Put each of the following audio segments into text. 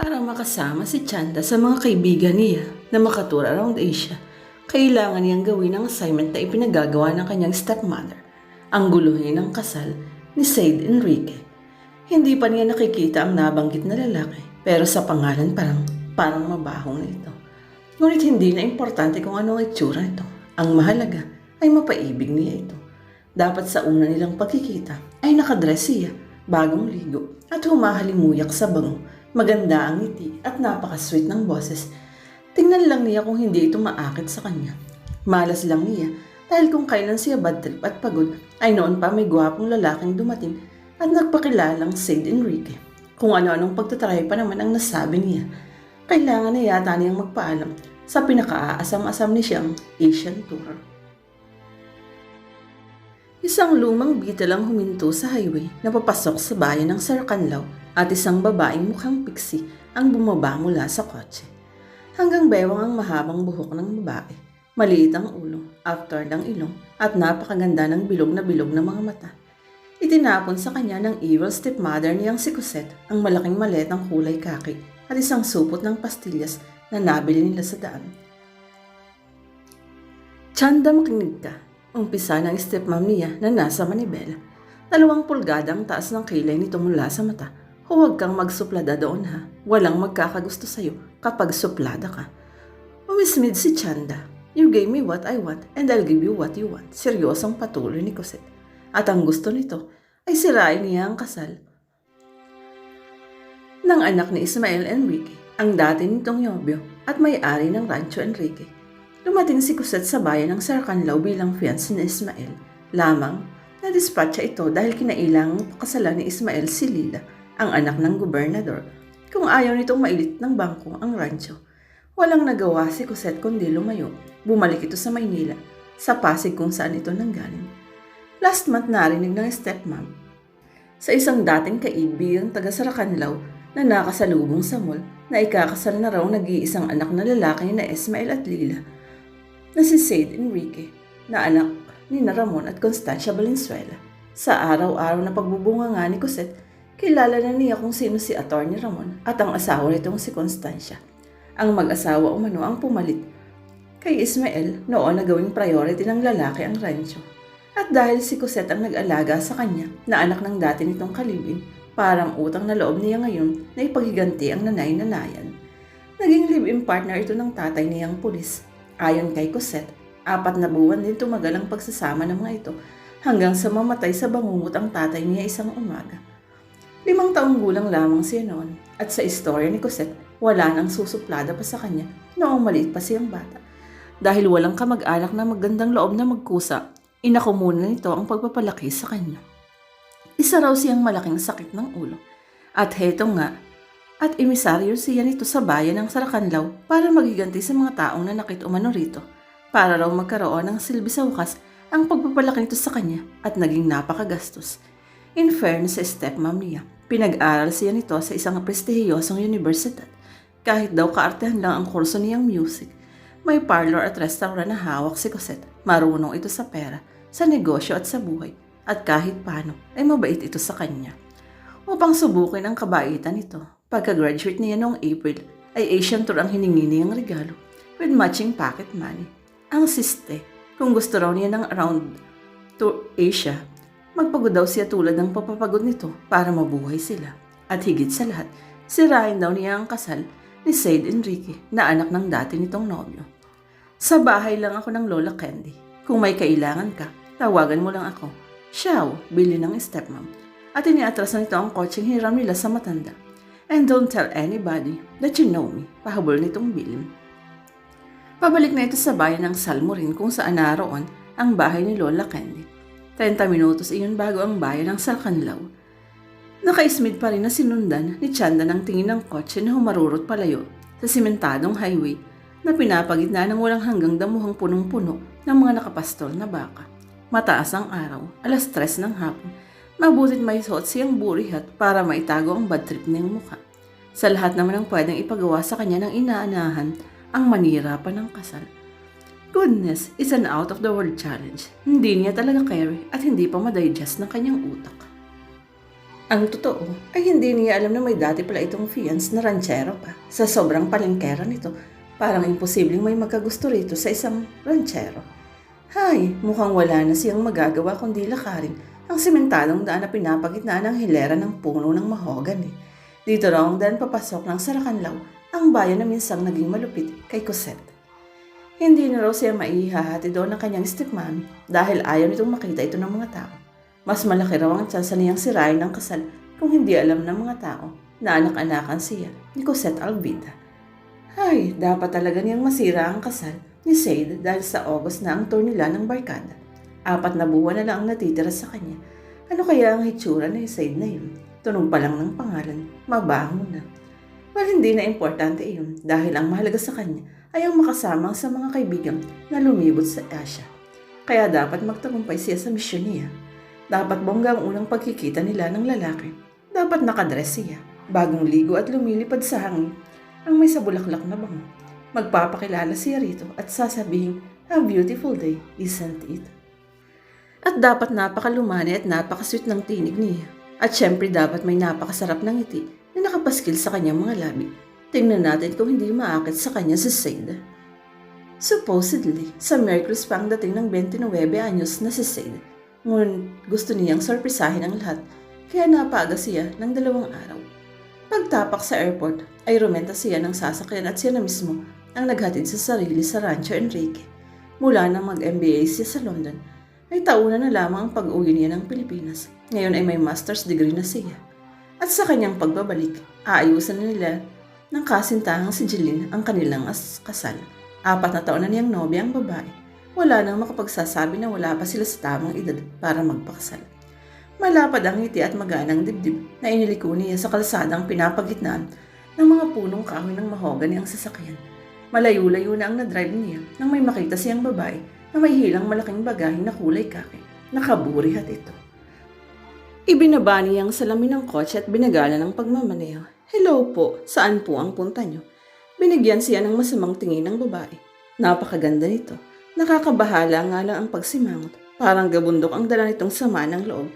Para makasama si Chanda sa mga kaibigan niya na makatur around Asia, kailangan niyang gawin ang assignment na ipinagagawa ng kanyang stepmother, ang guluhin ng kasal ni Said Enrique. Hindi pa niya nakikita ang nabanggit na lalaki, pero sa pangalan parang, parang mabahong na ito. Ngunit hindi na importante kung ano ang itsura nito. Ang mahalaga ay mapaibig niya ito. Dapat sa una nilang pagkikita ay nakadress siya, bagong ligo, at humahalimuyak sa bango. Maganda ang ngiti at napaka-sweet ng boses. Tingnan lang niya kung hindi ito maakit sa kanya. Malas lang niya dahil kung kailan siya bad trip at pagod ay noon pa may gwapong lalaking dumating at nagpakilalang Said Enrique. Kung ano-anong pagtatry pa naman ang nasabi niya. Kailangan na yata niyang magpaalam sa pinakaaasam-asam ni siyang Asian Tour. Isang lumang bita lang huminto sa highway na papasok sa bayan ng Sarkanlaw at isang babaeng mukhang pixie ang bumaba mula sa kotse. Hanggang bewang ang mahabang buhok ng babae. Maliit ang ulo, after ng ilong, at napakaganda ng bilog na bilog na mga mata. Itinapon sa kanya ng evil stepmother niyang si Cosette ang malaking maletang kulay kaki at isang supot ng pastillas na nabili nila sa daan. Chanda makinig ka. Umpisa ng stepmom niya na nasa Manibela. Dalawang pulgada ang taas ng kilay nito mula sa mata. Huwag kang magsuplada doon ha. Walang magkakagusto sa'yo kapag suplada ka. Umismid si Chanda. You gave me what I want and I'll give you what you want. Seryosong patuloy ni Cosette. At ang gusto nito ay sirain niya ang kasal ng anak ni Ismael Enrique, ang dati nitong yobyo at may-ari ng Rancho Enrique. Dumating si Cosette sa bayan ng Sarkanlaw bilang fiancé ni Ismael. Lamang, nadispatcha ito dahil kinailangang pakasalan ni Ismael si Lila, ang anak ng gobernador, kung ayaw nitong mailit ng bangko ang rancho. Walang nagawa si Cosette kundi lumayo. Bumalik ito sa Maynila, sa Pasig kung saan ito nanggaling. Last month narinig ng stepmom sa isang dating kaibigang taga Saracanlaw na nakasalubong sa mall na ikakasal na raw nag-iisang anak na lalaki na Ismael at Lila na si Said Enrique na anak ni na Ramon at Constancia Valenzuela. Sa araw-araw na pagbubunga nga ni Cosette, kilala na niya kung sino si Atty. Ramon at ang asawa nitong si Constancia. Ang mag-asawa umano ang pumalit kay Ismael noon na gawing priority ng lalaki ang rancho. At dahil si Cosette ang nag-alaga sa kanya na anak ng dati nitong kalibin, parang utang na loob niya ngayon na ipaghiganti ang nanay-nanayan. Naging live-in partner ito ng tatay niyang pulis. Ayon kay Cosette, apat na buwan din tumagal ang pagsasama ng mga ito hanggang sa mamatay sa bangungot ang tatay niya isang umaga. Limang taong gulang lamang siya noon at sa istorya ni Cosette, wala nang susuplada pa sa kanya noong maliit pa siyang bata. Dahil walang kamag-anak na magandang loob na magkusa, inako muna nito ang pagpapalaki sa kanya. Isa raw siyang malaking sakit ng ulo. At heto nga, at emisaryo siya nito sa bayan ng Saracanlaw para magiganti sa mga taong nanakit umano rito. Para raw magkaroon ng silbi sa wakas ang pagpapalaki nito sa kanya at naging napakagastos. In fairness sa stepmom niya, pinag-aral siya nito sa isang prestihiyosong universidad. Kahit daw kaartehan lang ang kurso niyang music, may parlor at restaurant na hawak si Cosette. Marunong ito sa pera, sa negosyo at sa buhay. At kahit paano, ay mabait ito sa kanya. Upang subukin ang kabaitan nito, pagka-graduate niya noong April, ay Asian Tour ang hiningi niyang regalo with matching pocket money. Ang siste, kung gusto raw niya ng around to Asia, magpagod daw siya tulad ng papapagod nito para mabuhay sila. At higit sa lahat, sirain daw niya ang kasal ni Said Enrique na anak ng dati nitong nobyo. Sa bahay lang ako ng Lola Candy. Kung may kailangan ka, tawagan mo lang ako. Siyaw, bili ng stepmom. At iniatras na nito ang kotseng hiram nila sa matanda. And don't tell anybody that you know me, pahabol nitong bilim. Pabalik na ito sa bayan ng Salmorin kung saan naroon ang bahay ni Lola Candy. 30 minutos iyon bago ang bayan ng Salcanlaw. Nakaismid pa rin na sinundan ni Chanda ng tingin ng kotse na humarurot palayo sa simentadong highway na pinapagitna ng walang hanggang damuhang punong-puno ng mga nakapastol na baka. Mataas ang araw, alas tres ng hapon. Mabutit may suot siyang burihat para maitago ang bad trip niyang mukha. Sa lahat naman ang pwedeng ipagawa sa kanya ng inaanahan ang manira pa ng kasal. Goodness is an out-of-the-world challenge. Hindi niya talaga carry at hindi pa madigest ng kanyang utak. Ang totoo ay hindi niya alam na may dati pala itong fiance na ranchero pa. Sa sobrang palengkera nito, parang imposibleng may magkagusto rito sa isang ranchero. Hay, mukhang wala na siyang magagawa kundi lakarin ang simentadong daan na pinapagitnaan ng hilera ng puno ng mahogany. Dito raw ang papasok ng Sarakanlaw, ang bayan na minsang naging malupit kay Cosette. Hindi na raw siya maihahati doon ng kanyang stepmommy dahil ayaw nitong makita ito ng mga tao. Mas malaki raw ang tsansa niyang sirain ng kasal kung hindi alam ng mga tao na anak-anakan siya ni Cosette Alvida. Ay, dapat talaga niyang masira ang kasal ni Sade dahil sa August na ang tour nila ng barkada. Apat na buwan na lang ang natitira sa kanya. Ano kaya ang hitsura ni Sade na yun? Tunog pa lang ng pangalan, mabaho na. Well, hindi na importante iyon dahil ang mahalaga sa kanya ay ang makasama sa mga kaibigan na lumibot sa Asia. Kaya dapat magtagumpay siya sa misyon niya. Dapat bongga ang unang pagkikita nila ng lalaki. Dapat nakadress siya, bagong ligo at lumilipad sa hangin ang may sabulaklak na bango. Magpapakilala siya rito at sasabihin, a beautiful day, isn't it? At dapat napakalumani at napakasweet ng tinig niya. At syempre dapat may napakasarap ng ngiti na nakapaskil sa kanyang mga labi. Tingnan natin kung hindi maakit sa kanya si Sade. Supposedly, sa Merkulis pa ang dating ng 29 anyos na si Sade. Ngunit gusto niyang sorpresahin ang lahat, kaya napaga siya ng dalawang araw. Pagtapak sa airport, ay rumenta siya ng sasakyan at siya na mismo ang naghatid sa sarili sa Rancho Enrique. Mula nang mag-MBA siya sa London, ay tauna na lamang ang pag-uwi niya ng Pilipinas. Ngayon ay may master's degree na siya. At sa kanyang pagbabalik, aayusan nila ng kasintahang si Jeline ang kanilang as- kasal. Apat na taon na niyang nobya ang babae. Wala nang makapagsasabi na wala pa sila sa tamang edad para magpakasal. Malapad ang ngiti at maganang dibdib na iniliko niya sa kalsadang pinapagitnaan ng mga punong kahoy ng mahogany ang sasakyan. Malayo-layo na ang nadrive niya nang may makita siyang babae na may hilang malaking bagahe na kulay kaki. Nakaburihat ito. Ibinaba niya ang salamin ng kotse at binagala ng pagmamaneho. Hello po, saan po ang punta niyo? Binigyan siya ng masamang tingin ng babae. Napakaganda nito. Nakakabahala nga lang ang pagsimangot. Parang gabundok ang dala nitong sama ng loob.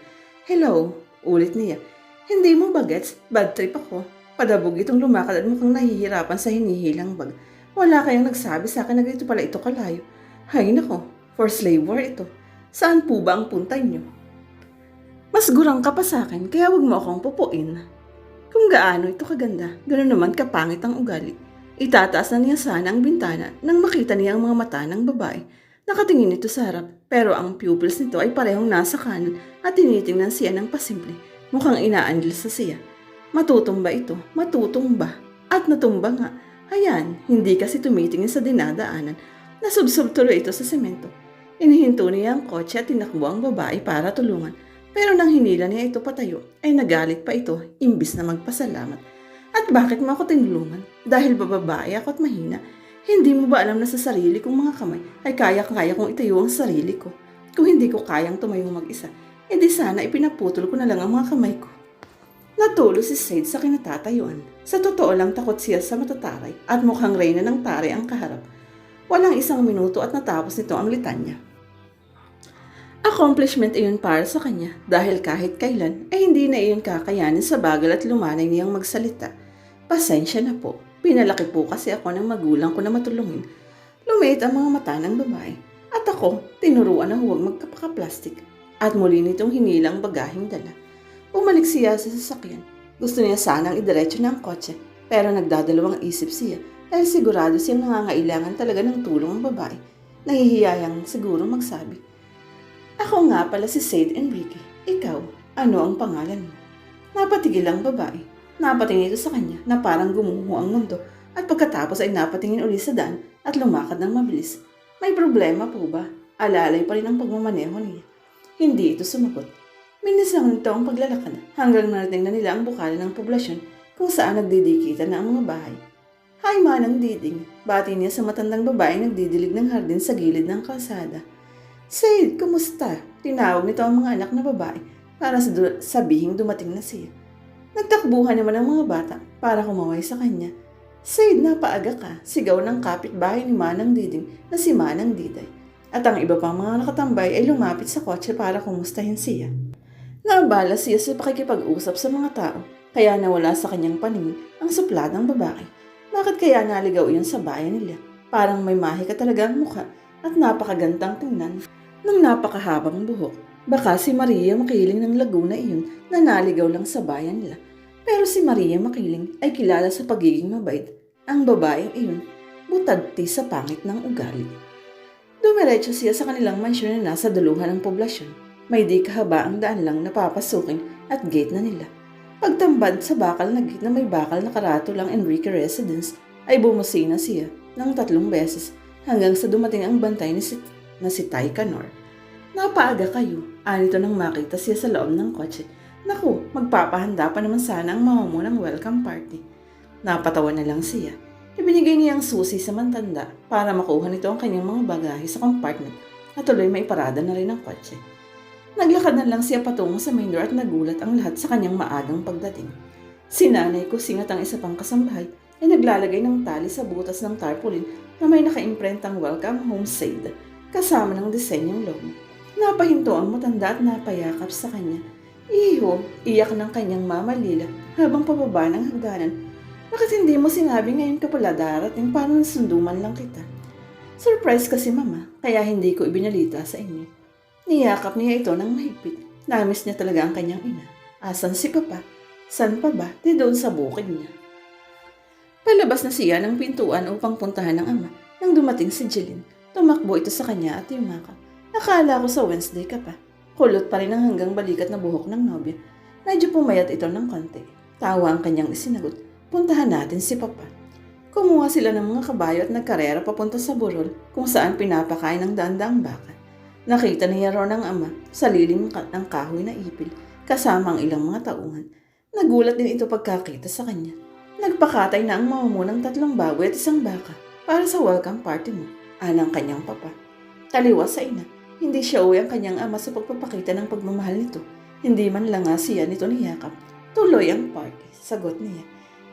Hello, ulit niya. Hindi mo ba gets? Bad trip ako. Padabog itong lumakad at mukhang nahihirapan sa hinihilang bag. Wala kayang nagsabi sa akin na ganito pala ito kalayo. Hay nako, for slave war ito. Saan po ba ang punta niyo? Mas gurang ka pa sa akin, kaya wag mo akong pupuin. Kung gaano ito kaganda, ganoon naman kapangit ang ugali. Itataas na niya sana ang bintana nang makita niya ang mga mata ng babae. Nakatingin ito sa harap, pero ang pupils nito ay parehong nasa kanan at tinitingnan siya ng pasimple. Mukhang inaanil sa siya. Matutumba ito, matutumba. At natumba nga. Ayan, hindi kasi tumitingin sa dinadaanan. Nasubsob tuloy ito sa semento. Inihinto niya ang kotse at tinakbo ang babae para tulungan. Pero nang hinila niya ito patayo, ay nagalit pa ito imbis na magpasalamat. At bakit mo ako tinulungan? Dahil bababae ako at mahina. Hindi mo ba alam na sa sarili kong mga kamay ay kaya-kaya kong itayo ang sarili ko? Kung hindi ko kayang tumayo mag-isa, edi sana ipinaputol ko na lang ang mga kamay ko. Natulo si Sade sa kinatatayuan. Sa totoo lang takot siya sa matataray at mukhang reyna ng tare ang kaharap. Walang isang minuto at natapos nito ang litanya. Accomplishment iyon para sa kanya dahil kahit kailan ay hindi na iyon kakayanin sa bagal at lumanay niyang magsalita. Pasensya na po, pinalaki po kasi ako ng magulang ko na matulungin. Lumiit ang mga mata ng babae at ako tinuruan na huwag magkapaka-plastic at muli nitong hinilang bagahing dala. Umalik siya sa sasakyan. Gusto niya sanang idiretso ng kotse pero nagdadalawang isip siya dahil sigurado siyang nangangailangan talaga ng tulong ang babae. Nahihiyayang siguro magsabi. Ako nga pala si Sade Enrique. Ikaw, ano ang pangalan mo? Napatigil ang babae. Napatingin ito sa kanya na parang gumuho ang mundo at pagkatapos ay napatingin uli sa daan at lumakad ng mabilis. May problema po ba? Alalay pa rin ang pagmamaneho niya. Hindi ito sumagot. Minisan nito ang paglalakad hanggang narating na nila ang bukala ng poblasyon kung saan nagdidikitan na ang mga bahay. Hay manang diding, bati niya sa matandang babae nagdidilig ng hardin sa gilid ng kalsada. Said, kumusta? Tinawag nito ang mga anak na babae para sabihing dumating na siya. Nagtakbuhan naman ang mga bata para kumaway sa kanya. Said, napaaga ka, sigaw ng kapitbahay ni Manang Diding na si Manang Diday. At ang iba pang mga nakatambay ay lumapit sa kotse para kumustahin siya. Naabala siya sa pakikipag-usap sa mga tao, kaya nawala sa kanyang paningin ang supladang babae. Bakit kaya naligaw iyon sa bayan nila? Parang may mahi ka talaga ang mukha at napakagantang tingnan ng napakahabang buhok. Baka si Maria Makiling ng Laguna iyon na naligaw lang sa bayan nila. Pero si Maria Makiling ay kilala sa pagiging mabait. Ang babaeng iyon, butadti sa pangit ng ugali. Dumiretso siya sa kanilang mansyon na nasa duluhan ng poblasyon. May di kahaba ang daan lang na papasukin at gate na nila. Pagtambad sa bakal na gate na may bakal na karato lang Enrique Residence, ay bumusina siya ng tatlong beses hanggang sa dumating ang bantay ni si, na si Tay Canor. Napaaga kayo, anito nang makita siya sa loob ng kotse. Naku, magpapahanda pa naman sana ang mamamunang welcome party. Napatawa na lang siya. Ibinigay niya ang susi sa mantanda para makuha nito ang kanyang mga bagahe sa compartment at tuloy may parada na rin ang kotse. Naglakad na lang siya patungo sa main door at nagulat ang lahat sa kanyang maagang pagdating. Si nanay ko singat ang isa pang kasambahay ay naglalagay ng tali sa butas ng tarpaulin na may nakaimprentang welcome home said kasama ng disenyong logo. Napahinto ang matanda at napayakap sa kanya. Iho, iyak ng kanyang mama Lila habang pababa ng hagdanan. Bakit hindi mo sinabi ngayon ka pala darating para nasunduman lang kita? Surprise kasi mama, kaya hindi ko ibinalita sa inyo. Niyakap niya ito ng mahigpit. Namiss niya talaga ang kanyang ina. Asan si papa? San pa ba? Di doon sa bukid niya. Palabas na siya ng pintuan upang puntahan ng ama. Nang dumating si Jeline, tumakbo ito sa kanya at yumakap. Akala ko sa Wednesday ka pa. Kulot pa rin ang hanggang balikat na buhok ng nobya. Medyo pumayat ito ng konti. Tawa ang kanyang isinagot. Puntahan natin si Papa. Kumuha sila ng mga kabayo at nagkarera papunta sa burol kung saan pinapakain ng dandaang baka. Nakita niya raw ng ama sa lilim ng kahoy na ipil kasama ang ilang mga tauhan. Nagulat din ito pagkakita sa kanya. Nagpakatay na ang mamamunang tatlong baboy at isang baka para sa welcome party mo, anang kanyang papa. Taliwas sa ina, hindi siya uwi ang kanyang ama sa pagpapakita ng pagmamahal nito. Hindi man lang nga siya nito niyakap. Tuloy ang party, sagot niya.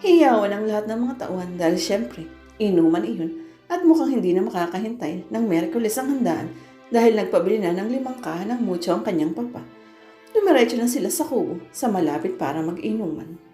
Hiyawan ang lahat ng mga tauhan dahil syempre, inuman iyon at mukhang hindi na makakahintay ng Merkulis ang handaan dahil nagpabili na ng limang kahan ng mucho ang kanyang papa. Dumiretso na sila sa kubo sa malapit para mag-inuman.